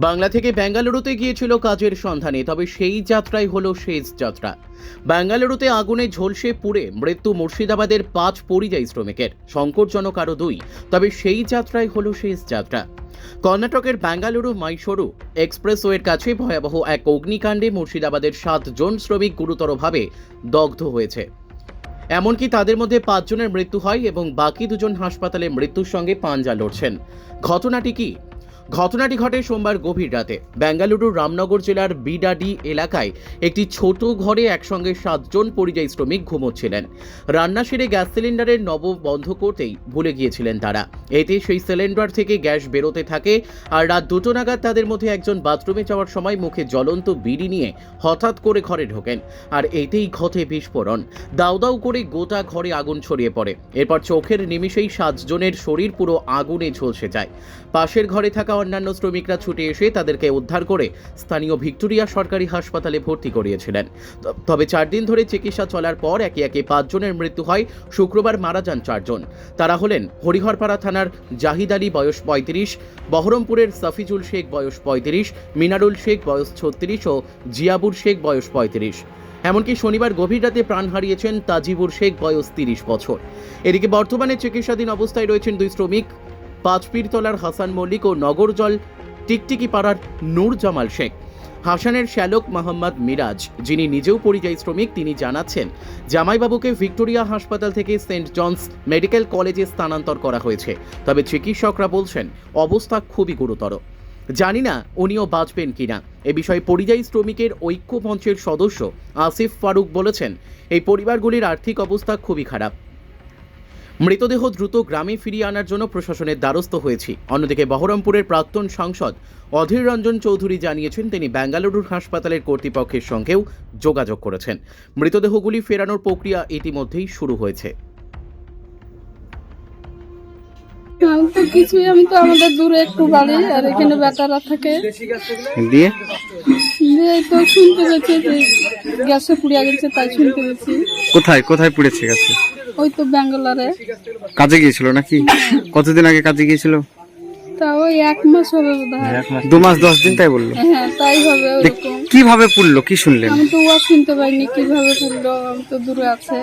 বাংলা থেকে বেঙ্গালুরুতে গিয়েছিল কাজের সন্ধানে, তবে সেই যাত্রাই হলো শেষ যাত্রা। বেঙ্গালুরুতে আগুনে ঝলসে পুড়ে মৃত্যু মুর্শিদাবাদের পাঁচ পরিযায়ী শ্রমিকের, সংকটজনক আরও দুই, তবে সেই যাত্রাই হলো শেষ যাত্রা। কর্ণাটকের বেঙ্গালুরু মাইসোরু এক্সপ্রেসওয়ের কাছে ভয়াবহ এক অগ্নিকাণ্ডে মুর্শিদাবাদের সাতজন শ্রমিক গুরুতরভাবে দগ্ধ হয়েছে। এমনকি তাদের মধ্যে পাঁচজনের মৃত্যু হয় এবং বাকি দুজন হাসপাতালে মৃত্যুর সঙ্গে পাঞ্জা লড়ছেন। ঘটনাটি কি? ঘটনাটি ঘটে সোমবার গভীর রাতে। বেঙ্গালুরুর রামনগর জেলার বিডাডি এলাকায় একটি ছোট ঘরে একসঙ্গে সাতজন পরিযায়ী শ্রমিক ঘুমোচ্ছিলেন। রান্না সেরে গ্যাস সিলিন্ডারের নব বন্ধ করতেই ভুলে গিয়েছিলেন তারা। এতে সেই সিলিন্ডার থেকে গ্যাস বেরোতে থাকে আর রাত দুটো নাগাদ তাদের মধ্যে একজন বাথরুমে যাওয়ার সময় মুখে জ্বলন্ত বিড়ি নিয়ে হঠাৎ করে ঘরে ঢোকেন। আর এতেই ঘটে বিস্ফোরণ। দাউ দাউ করে গোটা ঘরে আগুন ছড়িয়ে পড়ে। এরপর চোখের নিমিষেই সাতজনের শরীর পুরো আগুনে ঝলসে যায়। পাশের ঘরে থাকা অন্যান্য শ্রমিকরা ছুটে এসে তাদেরকে উদ্ধার করে স্থানীয় ভিক্টোরিয়া সরকারি হাসপাতালে ভর্তি করিয়েছিলেন। তবে চার দিন ধরে চিকিৎসা চলার পর একে একে পাঁচজনের মৃত্যু হয়, শুক্রবার মারা যান চারজন। তারা হলেন হরিহরপাড়া থানার জাহিদ আলী, বয়স পঁয়ত্রিশ, বহরমপুরের সাফিজুল শেখ, বয়স পঁয়ত্রিশ, মিনারুল শেখ, বয়স ছত্রিশ ও জিয়াবুর শেখ, বয়স পঁয়ত্রিশ। এমনকি শনিবার গভীর রাতে প্রাণ হারিয়েছেন তাজিবুর শেখ, বয়স তিরিশ বছর। এদিকে বর্তমানে চিকিৎসাধীন অবস্থায় রয়েছেন দুই শ্রমিক। পাঁচপীরতলার হাসান মল্লিক ও নগরজল টিকটিকি পাড়ার নূর জামাল শেখ। হাসানের শ্যালক মোহাম্মদ মিরাজ, যিনি নিজেও পরিযায়ী শ্রমিক, তিনি জানাচ্ছেন, জামাইবাবুকে ভিক্টোরিয়া হাসপাতাল থেকে সেন্ট জনস মেডিকেল কলেজে স্থানান্তর করা হয়েছে। তবে চিকিৎসকরা বলছেন, অবস্থা খুবই গুরুতর। জানি না উনিও বাঁচবেন কিনা। এ বিষয়ে পরিযায়ী শ্রমিকের ঐক্য মঞ্চের সদস্য আসিফ ফারুক বলেছেন, এই পরিবারগুলির আর্থিক অবস্থা খুবই খারাপ। মৃতদেহ দ্রুত গ্রামে ফিরিয়ে আনার জন্য প্রশাসনের দ্বারস্থ হয়েছি। অন্যদিকে বহরমপুরের প্রাক্তন সাংসদ অধীর রঞ্জন চৌধুরী জানিয়েছেন তিনি বেঙ্গালুরুর হাসপাতালের কর্তৃপক্ষের সঙ্গেও যোগাযোগ করেছেন। মৃতদেহগুলি ফেরানোর প্রক্রিয়া ইতিমধ্যেই শুরু হয়েছে। আমি তো কিছুই আমি তো আমাদের দূরে একটু বাড়ি আর এখানে বেটারা থাকে। দিয়ে? তো শুনতে পেয়েছি যে গ্যাসে পুড়িয়া গেছে তাই শুনতে পেয়েছি। কোথায় কোথায় পড়েছে গেছে ওই তো ব্যাঙ্গালোরে। কাজে গিয়েছিল নাকি? কতদিন আগে কাজে গিয়েছিল? তা ওই এক মাস হবে দু মাস দশ দিন তাই বলল? হ্যাঁ তাই হবে দেখ, ওরকম। কীভাবে পুড়লো কি শুনলেন? আমি তো ওয়া শুনতে পাইনি কীভাবে পুড়লো আমি তো দূরে আছে।